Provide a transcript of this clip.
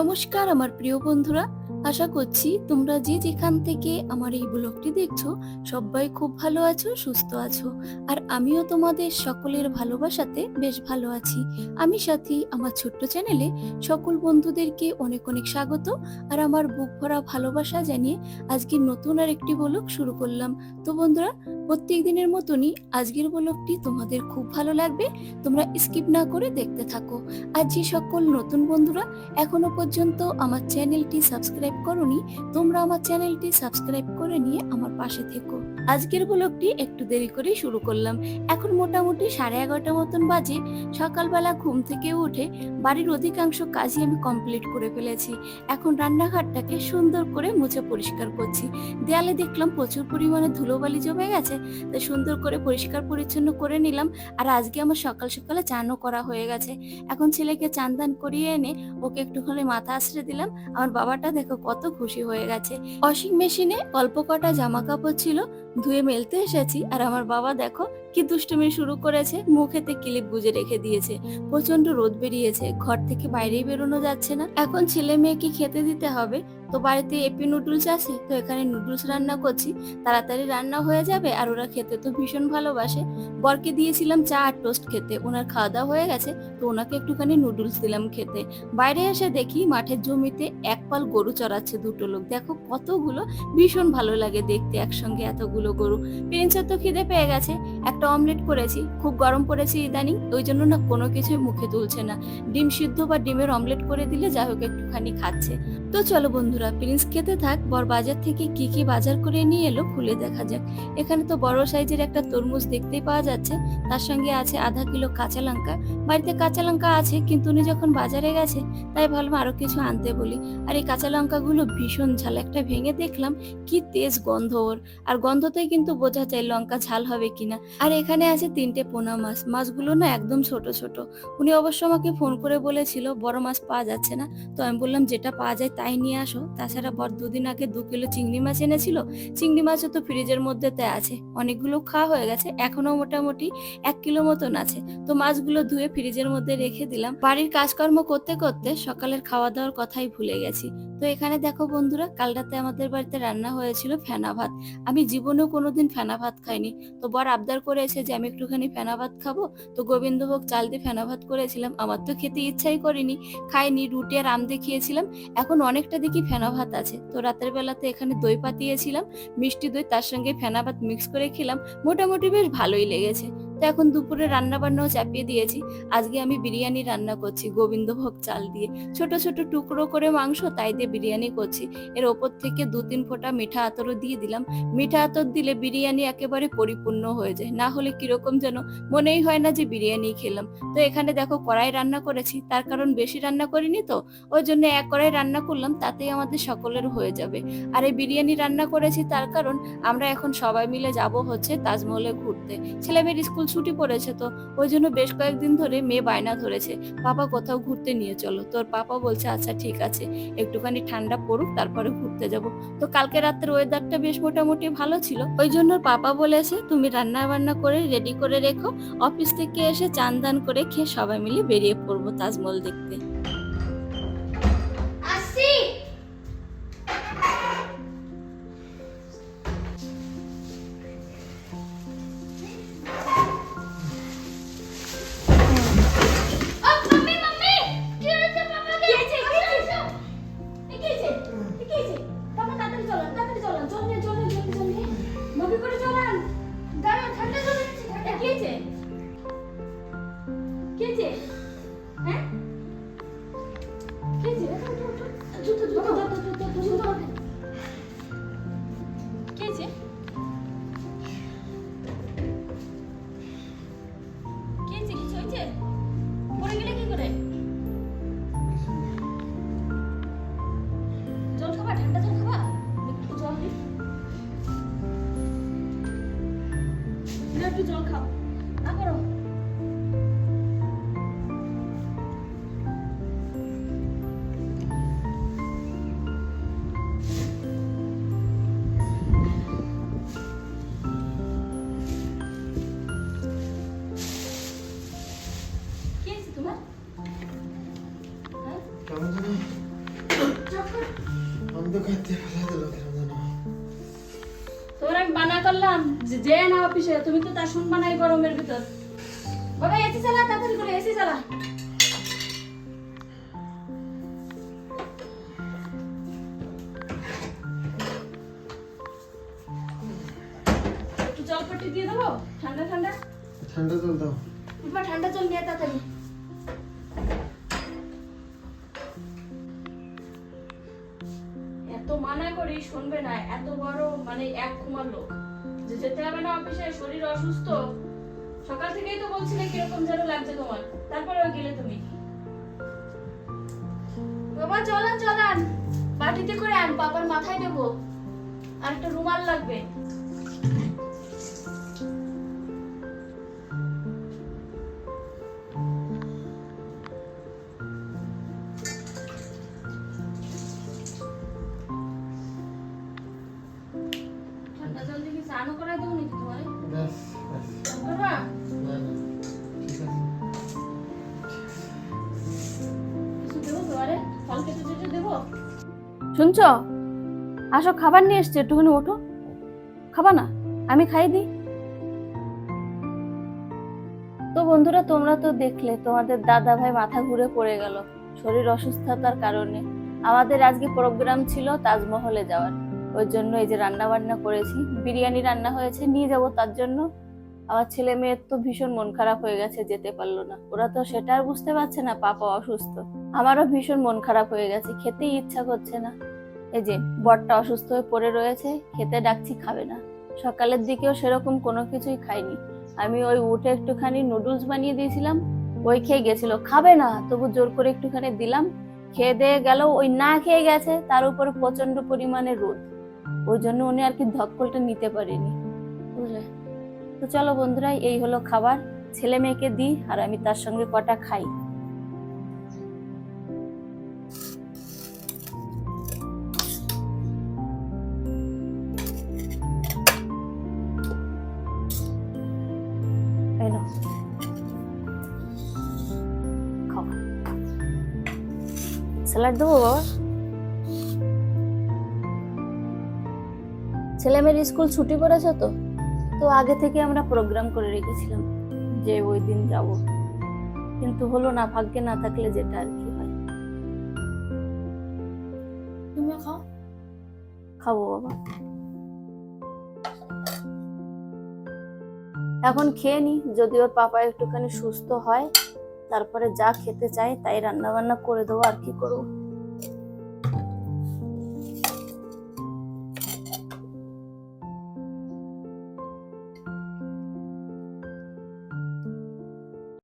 নমস্কার আমার প্রিয় বন্ধুরা, আশা করছি তোমরা যে যেখান থেকে আমার এই ব্লগটি দেখছ, সবাই খুব ভালো আছো, সুস্থ আছো। আর আমিও তোমাদের সকলের ভালোবাসাতে বেশ ভালো আছি। আমি সাথী, আমার ছোট্ট চ্যানেলে সকল বন্ধুদেরকে অনেক অনেক স্বাগত। আর আমার বুক ভরা ভালোবাসা জানিয়ে আজকে নতুন আর একটি ব্লগ শুরু করলাম। তো বন্ধুরা প্রত্যেক দিনের মতনই আজকের ব্লগটি তোমাদের খুব ভালো লাগবে। তোমরা স্কিপ না করে দেখতে থাকো। আর যে সকল নতুন বন্ধুরা এখনও পর্যন্ত আমার চ্যানেলটি সাবস্ক্রাইব করনি, তোমরা আমার চ্যানেলটি সাবস্ক্রাইব করে নিয়ে আমার পাশে থেকো। আজকের ব্লগটি একটু দেরি করে শুরু করলাম। এখন মোটামুটি সাড়ে এগারোটা মতন বাজে। সকালবেলা ঘুম থেকে উঠে বাড়ির অধিকাংশ কাজই আমি কমপ্লিট করে ফেলেছি। এখন রান্নাঘরটাকে সুন্দর করে মুছে পরিষ্কার করছি। দেয়ালে দেখলাম প্রচুর পরিমাণে ধুলোবালি জমে গেছে, তাই সুন্দর করে পরিষ্কার পরিচ্ছন্ন করে নিলাম। আর আজকে আমার সকাল সকালে চানও করা হয়ে গেছে। এখন ছেলেকে চান দান করিয়ে এনে ওকে একটুখানি মাথা আশ্রে দিলাম। আমার বাবাটা দেখো কত খুশি হয়ে গেছে। ওয়াশিং মেশিনে অল্প কটা জামা কাপড় ছিল ধুয়ে মেলতে এসেছি। আর আমার বাবা দেখো কি দুষ্টুমি শুরু করেছে। মুখেতে ক্লিপ গুজে রেখে দিয়েছে। প্রচণ্ড রোদ বেরিয়েছে। ঘর থেকে বাইরেই বেরোনো যাচ্ছে না। এখন ছেলে মেয়েকে খেতে দিতে হবে। তো বাড়িতে এপি নুডলস আছে? তো এখানে নুডলস রান্না করছি। তাড়াতাড়ি রান্না হয়ে যাবে আর ওরা খেতে তো ভীষণ ভালোবাসে। বরকে দিয়েছিলাম চা আর টোস্ট খেতে। ওনার খাওয়া দাওয়া হয়ে গেছে, তো ওনাকে একটুখানি নুডলস দিলাম খেতে। বাইরে এসে দেখি মাঠের জমিতে এক পাল গরু চড়াচ্ছে দুটো লোক। দেখো কতগুলো, ভীষণ ভালো লাগে দেখতে একসঙ্গে এতগুলো গরু। প্রিন্সের তো খিদে পেয়ে গেছে। একটা অমলেট করেছি, খুব গরম পড়েছে ইদানিং, ওই জন্য না কোনো কিছুই মুখে তুলছে না। ডিম সিদ্ধ বা ডিমের অমলেট করে দিলে যা হোক একটুখানি খাচ্ছে। তো চলো বন্ধুরা, প্রিন্স খেতে থাক, বর বাজার থেকে কি কি বাজার করে নিয়ে এলো খুলে দেখা যাক। এখানে তো বড় সাইজের একটা তরমুজ দেখতেই পাওয়া যাচ্ছে, তার সঙ্গে আছে আধা কিলো কাঁচা লঙ্কা। বাড়িতে কাঁচা লঙ্কা আছে, কিন্তু উনি যখন বাজারে গেছে, তাই ভাবলাম আরও কিছু আনতে বলি। আর এই কাঁচা লঙ্কাগুলো ভীষণ ঝাল, একটা ভেঙে দেখলাম কি তেজ গন্ধ ওর। আর গন্ধতেই কিন্তু বোঝা যায় লঙ্কা ঝাল হবে কিনা। আর এখানে আছে তিনটে পোনা মাছ। মাছগুলো না একদম ছোট ছোট। উনি অবশ্য আমাকে ফোন করে বলেছিল, বড় মাছ পাওয়া যাচ্ছে না। তো আমি বললাম, যেটা পাওয়া যায় তাই নিয়ে আসো। তাছাড়া বর দুদিন আগে দু কিলো চিংড়ি মাছ এনেছিল। চিংড়ি মাছও তো ফ্রিজের মধ্যে তে আছে। অনেকগুলো খাওয়া হয়ে গেছে। এখনও মোটামুটি এক কিলো মতন আছে। তো মাছগুলো ধুয়ে ফ্রিজের মধ্যে রেখে দিলাম। বাড়ির কাজকর্ম করতে করতে সকালের খাওয়া দাওয়ার কথাই ভুলে গেছি। তো এখানে দেখো বন্ধুরা, কাল রাতে আমাদের বাড়িতে রান্না হয়েছিল ফেনা ভাত। আমি জীবনেও কোনোদিন ফেনা ভাত খাইনি। তো বর আবদার করেছে যে আমি একটুখানি ফেনা ভাত খাব। তো গোবিন্দভোগ চাল দিয়ে ফেনা ভাত করেছিলাম। আমার তো খেতে ইচ্ছাই করিনি। খাইনি, রুটি আর আম দিয়ে খেয়েছিলাম। এখন অনেকটা দেখি ফেনা ভাত আছে। তো রাতের বেলাতে এখানে দই পাতিয়েছিলাম। মিষ্টি দই, তার সঙ্গে ফেনা ভাত মিক্স করে খেলাম। মোটামুটি বেশ ভালোই লেগেছে। তো এখন দুপুরে রান্না বান্নাও চাপিয়ে দিয়েছি। আজকে আমি বিরিয়ানি রান্না করছি, গোবিন্দভোগ চাল দিয়ে। ছোট ছোট টুকরো করে মাংস, তাই দিয়ে বিরিয়ানি করছি। এর ওপর থেকে দু তিন ফোঁটা মিঠা আতরও দিয়ে দিলাম। মিঠা আতর দিলে বিরিয়ানি একেবারে পরিপূর্ণ হয়ে যায়। না হলে কীরকম যেন মনেই হয় না যে বিরিয়ানি খেলাম। তো এখানে দেখো কড়াই রান্না করেছি, তার কারণ বেশি রান্না করিনি তো। ওই জন্য এক কড়াই রান্না করলাম, তাতেই আমাদের সকলের হয়ে যাবে। আর এই বিরিয়ানি রান্না করেছি তার কারণ আমরা এখন সবাই মিলে যাব হচ্ছে তাজমহলে ঘুরতে। ছেলে মেয়ের স্কুল ছুটি পড়েছে তো। ওই জন্য বেশ কয়েকদিন ধরে মেয়ে বায়না ধরেছে। পাপা কোথাও ঘুরতে নিয়ে চলো। তোর পাপা বলছে আচ্ছা ঠিক আছে। একটুখানি ঠান্ডা পড়ুক, তারপরে ঘুরতে যাব। তো কালকে রাত্রের ওয়েদারটা বেশ মোটামুটি ভালো ছিল। ওই জন্য পাপা বলেছে, তুমি রান্না বান্না করে রেডি করে রেখো। অফিস থেকে এসে চান দান করে খেয়ে সবাই মিলে বেরিয়ে পড়ব তাজমহল দেখতে। জল খাও না করো আমি তো খাইতে দিল কেন জানো। তোমার আমি বানা করলাম যে না অফিসে তুমি তো গরমের ভিতর। বাবা এসি চালা তাড়াতাড়ি করে এসি চালা। দিয়ে দেবো ঠান্ডা ঠান্ডা? ঠান্ডা জল দাও। ঠান্ডা জল নিয়ে তাড়াতাড়ি। শুনবে না, এত বড় মানে এক কুমার লোক। যে যেতে হবে না অফিসে শরীর অসুস্থ। সকাল থেকেই তো বলছিলে কীরকম যেন লাগছে তোমার। তারপরেও গেলে তুমি। বাবা চলান চলান বাটিতে করে আন, বাবার মাথায় দেবো। আর একটা রুমাল লাগবে। স্নানও করাই দেবো নাকি তোমার ব্যাস ব্যাস। করবা না না। ঠিক আছে। কিছু দেবো তোমারে? ফল কেটে টেটে দেবো? শুনছো? আসো খাবার নিয়ে এসছে একটুখানি ওঠো। খাবা না আমি খাই দিই। তো বন্ধুরা তোমরা তো দেখলে তোমাদের দাদা ভাই মাথা ঘুরে পড়ে গেল। শরীর অসুস্থতার কারণে। আমাদের আজকে প্রোগ্রাম ছিল তাজমহলে যাওয়ার। ওই জন্য এই যে রান্না বান্না করেছি, বিরিয়ানি রান্না হয়েছে, নিয়ে যাব তার জন্য। আমার ছেলে মেয়ের তো ভীষণ মন খারাপ হয়ে গেছে, যেতে পারল না। ওরা তো সেটা আর বুঝতে পারছে না, পাপা অসুস্থ। আমারও ভীষণ মন খারাপ হয়ে গেছে, খেতেই ইচ্ছা করছে না। এই যে বরটা অসুস্থ হয়ে পড়ে রয়েছে, খেতে ডাকছি, খাবে না। সকালের দিকেও সেরকম কোনো কিছুই খাইনি। আমি ওই উঠে একটুখানি নুডলস বানিয়ে দিয়েছিলাম, ওই খেয়ে গেছিল। খাবে না, তবু জোর করে একটুখানি দিলাম। খেয়ে দিয়ে গেল, ওই না খেয়ে গেছে, তার উপরে প্রচণ্ড পরিমাণে রোদ। ওই জন্য উনি আর কি ধক্কলটা নিতে পারেনি। বুঝলে? তো চলো বন্ধুরা এই হলো খাবার। ছেলে মেয়েকে দিই আর আমি তার সঙ্গে কটা খাই। স্যালাড দেবো বাবা? ছেলে মেয়ের স্কুল ছুটি পড়েছে তো? তো আগে থেকে আমরা প্রোগ্রাম করে রেখেছিলাম যে ওই দিন যাব। কিন্তু হলো না ভাগ্যে না থাকলে যেটা আর কি হয়। তুমি খাও। খাব বাবা। এখন খেয়ে নি যদি ওর পাপা একটুখানি সুস্থ হয় তারপরে যা খেতে চাই তাই রান্না বান্না করে দেবো আর কি করব?